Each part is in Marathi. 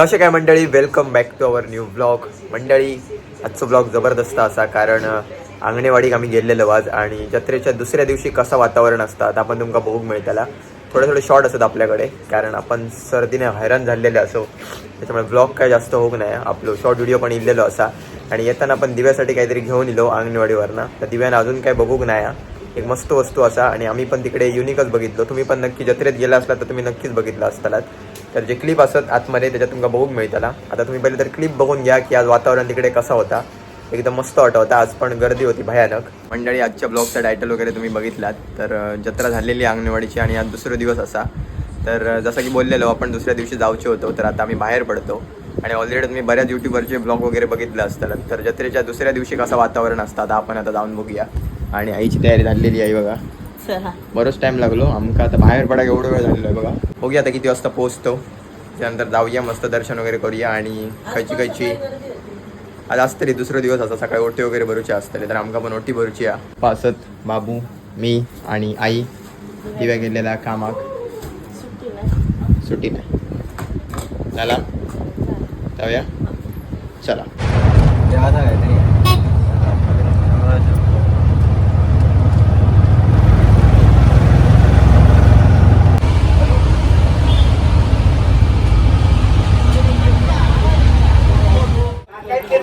कसे काय मंडळी? Welcome back to our new blog मंडळी आजचो ब्लॉग जबरदस्त असा कारण अंगणेवाडीक आम्ही गेलेलो आज आणि जत्रेच्या दुसऱ्या दिवशी कसं वातावरण असतात आपण तुमका बघूक मिळताला थोडे थोडे शॉर्ट असतात आपल्याकडे कारण आपण सर्दीने हैराण झालेले असो. त्याच्यामुळे ब्लॉग काय जास्त होऊ नाही आपलो शॉर्ट व्हिडिओ पण इल्लेलो असा. आणि येताना आपण दिव्यासाठी काहीतरी घेऊन इलो अंगणवाडीवरनं. तर दिव्यानं अजून काय बघूक नाही एक मस्त वस्तू असा. आणि आम्ही पण तिकडे युनिकच बघितलो. तुम्ही पण नक्की जत्रेत गेला असला तर तुम्ही नक्कीच बघितलं असतालात. तर जे क्लिप असत आतमध्ये त्याच्यात तुमका बघूक मिळताला आता तुम्ही पहिले तर क्लिप बघून घ्या की आज वातावरण तिकडे कसा होता. एकदम मस्त वाटत होता. आज पण गर्दी होती भयानक. मंडळी आजच्या ब्लॉगचा टायटल वगैरे तुम्ही बघितलात. तर जत्रा झालेली अंगणवाडीची आणि आज दुसरा दिवस असा. तर जसं की बोललेलो आपण दुसऱ्या दिवशी जाऊचे होतो तर आता आम्ही बाहेर पडतो. आणि ऑलरेडी तुम्ही बऱ्याच युट्यूबवरचे ब्लॉग वगैरे बघितले असतात. तर जत्रेच्या दुसऱ्या दिवशी कसं वातावरण असतं आता आपण आता जाऊन बघूया. आणि आईची तयारी झालेली आहे बघा. चला बरोच टाइम लागलो. आमका आता बाहेर पडा एवढा वेळ झालेलो आहे बघा. बघूया आता किती वाजता पोहोचतो. त्यानंतर जाऊया मस्त दर्शन वगैरे करूया आणि खायची खायची. आज असतली दुसरा दिवस असा सकाळी ओटी वगैरे भरूची असतले तर. आमका पण ओटी भरूची या पासत बाबू मी आणि आई दिव्या गेलेला कामाक. सुट्टी नाही. सुट्टी नाही चला. जाऊया चला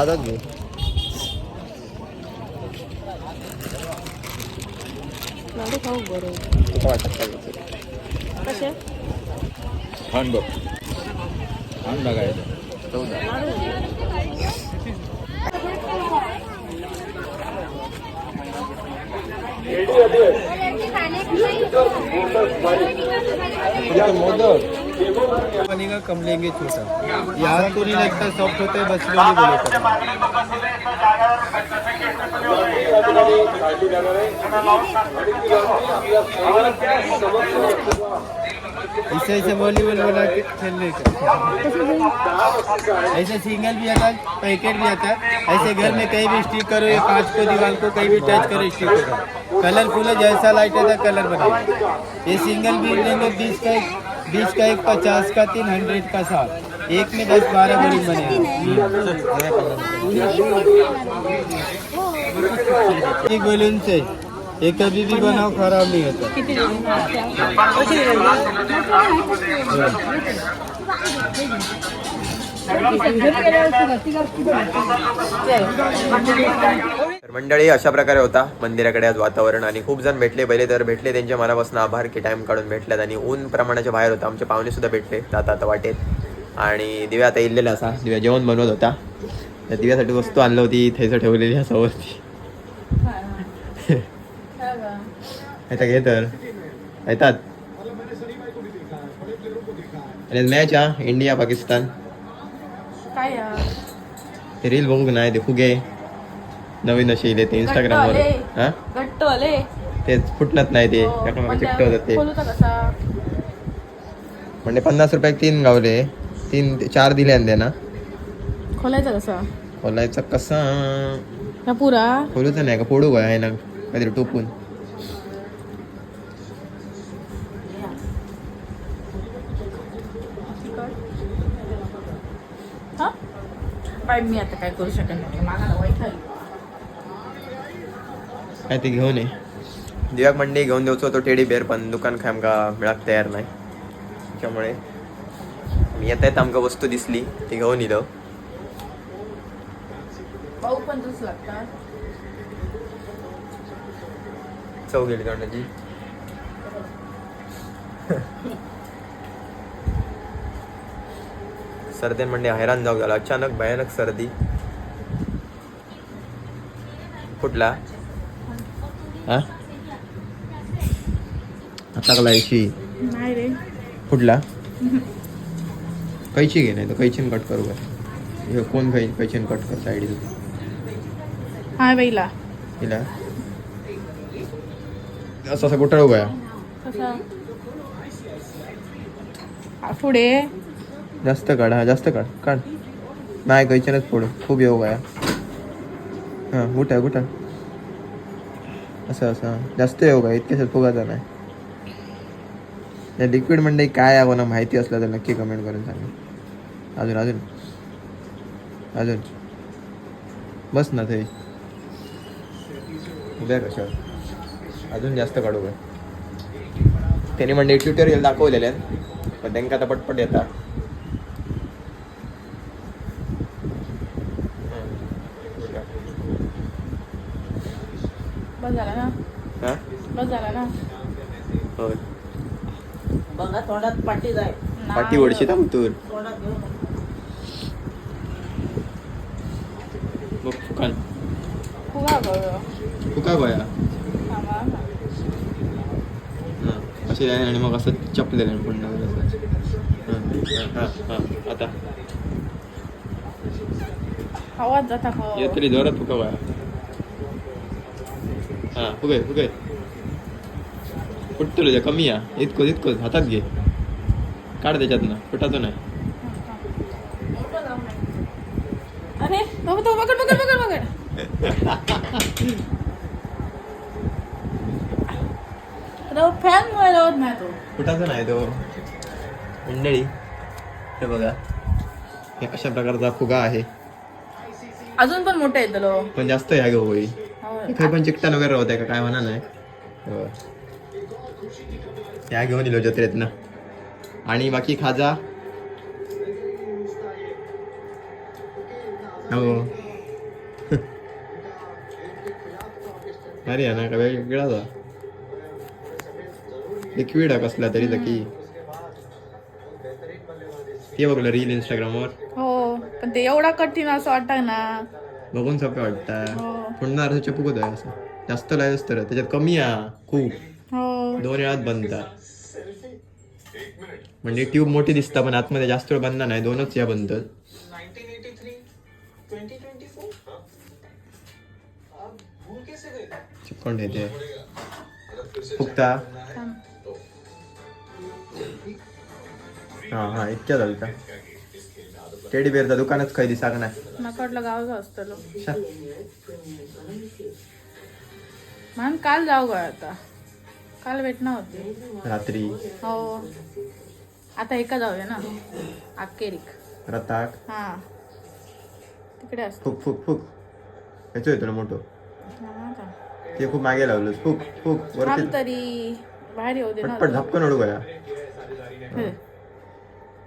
खातात घे लाडू खाऊ बरं तुका वाटत काय छान बघायचं चौदा मोदक का कम लेंगे, छोटा। यहाँ तो नहीं लगता सॉफ्ट होता है, बस वाली बोले ऐसे ऐसे वॉलीबॉल बना के खेलने का। ऐसे सिंगल भी आता है पैकेट भी आता। है ऐसे घर में कहीं भी स्टिक करो या कांच को, दीवार को, कहीं भी टच करो स्टिक करो। कलरफुल है, जैसा लाइट है कलर बनाओ। ये सिंगल भी लेंगे बीस का बीस का एक पचास का तीन हंड्रेड का साथ एक में दस बारह बड़ी बने। बलून से। ये कभी भी बनाओ खराब नहीं होता। तर मंडळी अशा प्रकारे होता मंदिराकडे आज वातावरण आणि खूप जण भेटले पहिले तर भेटले त्यांच्या मनापासून आभार की टाइम काढून भेटल्यात आणि ऊन प्रमाणाच्या बाहेर होता. आमचे पाहुणे सुद्धा भेटले जाता आता वाटेत. आणि दिव्या आता इल्लेला असा. दिव्या जेवण बनवत होता. तर दिव्यासाठी वस्तू आणलं होती थैसं ठेवलेली असा वरती. आता घे तर. येतात. आणि मॅच हा इंडिया पाकिस्तान ते रील बघू नाही ते फुगे. नवीन असे इले ते इंस्टाग्रामवर हा? घट्ट आले तेच फुटणत नाही ते एकमेकाला चिकटवतात ते. खोलूचा कसा? म्हणजे पन्नास रुपयाक तीन गावले. तीन चार दिले आणले ना. खोलायचा कसा? खोलायचं कसा? का पुरा? खोलूचं नाही का? फोडू काय ना. काहीतरी टोपून. बाय मी आता काय करू शकत नाही. मला वाईट झाली. काय ते घेऊन ये. दिव्याक मंडी घेऊन देऊचो तो टेडी बेअर पण दुकान काय आमका मिळाक तयार नाही. त्यामुळे येता येता आमका वस्तू दिसली ती घेऊन इलो भाऊ पण ज्यूस लागतात चव गेली तोंडाची. सर्दीन म्हणजे हैराण जाऊ झाला. अचानक भयानक सर्दी. कुठला? हा? आता रे. कुठला? कैची घे नाही तर कैचीन कट करू का हे कोण कै कैचीन कट कर साईड हा बैला हिला. असं असं कुठं उभा हा, पुढे. जास्त काढ हा जास्त काढ काढ. नाही कैचीनच फोड. खूप योग आहे हां उठा उठा. असं असं जास्त योग आहे इतक्याशात फुगाचा नाही. लिक्विड म्हणजे काय आहे कोणा माहिती असलं तर नक्की कमेंट करून सांगा. अजून अजून. अजून. बस ना ते. उद्या कशावर? अजून जास्त काढू काय त्यांनी म्हणजे ट्युटोरियल दाखवलेले आहेत. पण त्यांना आता पटपट येतात. बस झाला ना? हां? बस झाला ना? होय. बघा तोंडात पाठी जाय. पाठी ओढशी थांब तू? तोंडात घेऊ नका. बघ फुकान. गं. फुका गोया ना. हां. असे आहे आणि मग असं चपलेलं असं हां हां हां आता. आवाज जाता हो ये तरी जोरात फुका गोया हां फुगे फुगे फुटतो तुझ्या कमी या इतकं इतकं हातात घे काढ त्याच्यातनं फुटाचं नाही अरे तो तो पकड पकड पकड फॅन मुळे लावत नाही तो फुटाचं नाही तो मंडळी हे बघा हे अशा प्रकारचा फुगा आहे अजून पण मोठं येतं पण जास्त ह्या घेऊ होई होय. काही पण चिकटन वगैरे होत का? काय म्हणा नाही हो. त्या घेऊन दिलो जत्रेत ना आणि बाकी खाजा? हो. अरे ना का वेगळा जा लिक्विड आहे कसला तरी की ते बघलं रील इंस्टाग्रामवर हो पण ते एवढा कठीण असं वाटत ना. बघून सोपं वाटतं. हो. पुन्हा असं चपूक होतं असं. जास्त लायच तर त्याच्यात कमी आहे खूप. हो. दोन वेळात बनता म्हणजे ट्यूब मोठी दिसता पण आतमध्ये जास्त वेळ बनणार नाही. दोनच या बनतात चिपकून ठेवते. फुकता. हा हा इतक्या झालता टेडी बेअरचा दुकानच काही दिसाक नाही नकडलं गावचं असतं. लो शा. मान काल जाऊ गं आता. काल भेटणं होती. रात्री. हो. आता एका जाऊया ना. अक्केरिक रताक हा. तिकडे असतो. फुक फुक फुक. ह्याचं येतो ना मोठं. ते खूप मागे लावलं फुक फुक. वरती थांब तरी. बाहेर येऊ दे ना. पटपट झपकन ओढू गया.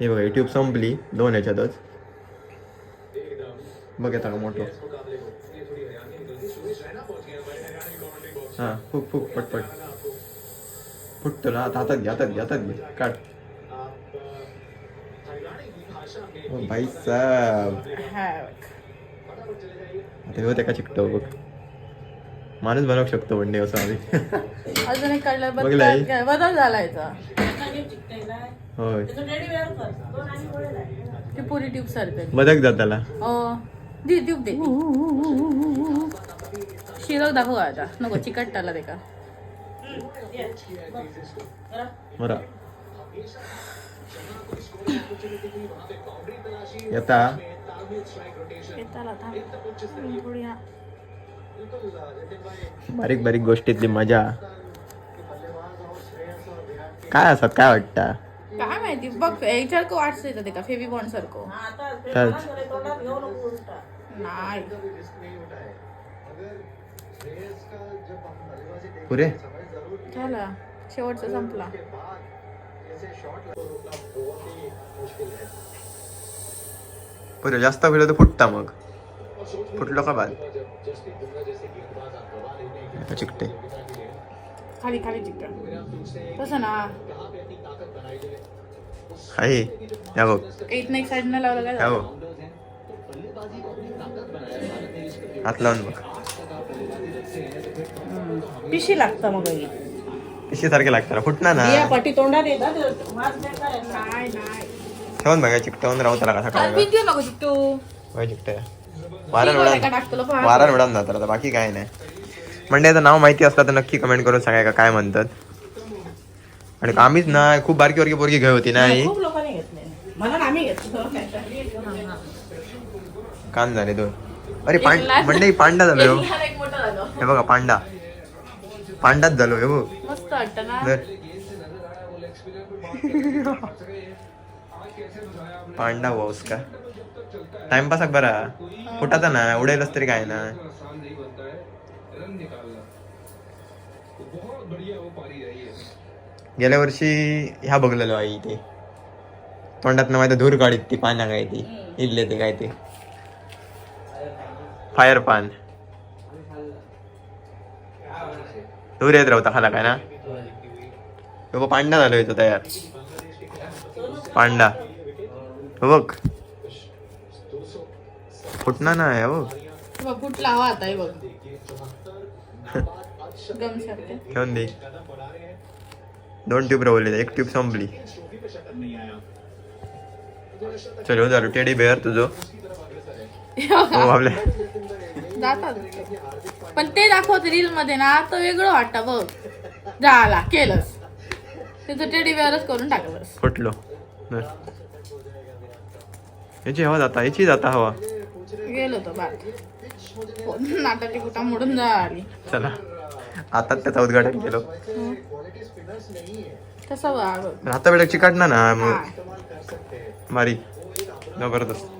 हे. बघा ट्यूब संपली. दोन ह्याच्यातच बघ येता का मोठं. हा फुक फुक पटपट फुटतो ना आता हातात घे हातात घे हातात घे. काढ. ओ भाई साहब हा. आता हे चिकटो बघ. माणूस बनवू शकतो वनडे असं आम्ही. अजून एक काढलं बघलाय? बदल बदल झाला याचा. होय. ती पुरी ट्यूब सरते बदक जात त्याला हो. दे ट्यूब दे. शिरक दाखव आता. नको चिकट टाला ते का? बरा. येता. बारीक बारीक गोष्टीतली मजा. काय असतात काय वाटतं? काय माहिती? बघ याच्यासारखं वाटत येतं ते का? फेवी बॉन्ड सारखं हा, पुरे. झाला शेवटचा संपला. पुरे जास्त वेळ तर फुटता मग. फुटलो का बाद आता चिकटे. खाली खाली चिकट. तसं ना. आहे. या बघ. एक ना एक साईड न लावलं काय? बघ. हात लावून बघ. पिशी लागतं मग. पिशी सारखे लागतात. फुटणार ना? पाटी तोंडात येतात. वास बेकार आहे. नाही नाही. ठेवून बघा चिकटवून राहू त्याला कसा काय चिकटू. वारण उडान वारण उडान जातात आता बाकी काय नाही. मंडळाचं नाव माहिती असलं तर नक्की कमेंट करून सांगाय का काय म्हणतात. आणि आम्हीच ना खूप बारकी बारकी पोरगी घेऊ होती नाही? काम झाले दोन. अरे पांड मंडई पांडा झालो मोठं झालं. हे बघा पांडा. पांडाच झालो हे. बघ ना. धर. पांडा वाऊस का? टाइमपास बरा फुटाचा ना? उडायलाच तरी काय ना? गेल्या वर्षी ह्या बघलेलो आई ते तोंडात ना माहिती धूर काढीत ती पाना काय ती इल्ले ते काय ते. फायर पान धूर येत राहता खाला काय ना? तो बघ पांडा झालोय तो तयार. पांडा हो बघ. फुटणार नाही हो बघ. कुठला हवा आता हे बघ. गम सारखे. ठेवून दे. दोन ट्यूब रवले एक ट्यूब संपली. चल हो झालो टेडी बेअर तुझं. आपल्या जातात. पण ते दाखवत रील मध्ये ना तर वेगळं वाटतं बघ. झाला केलंस. त्याचं टेडी वेअरच करून टाकलंस फुटलो. याची हवा जाता याची जाता हवा. गेलो तो बात नाटाची कुठा मोडून झाली चला. आता त्याचं उद्घाटन केलं. कसं बघ आता वेळेची काढणार ना हा. मारी जबरदस्त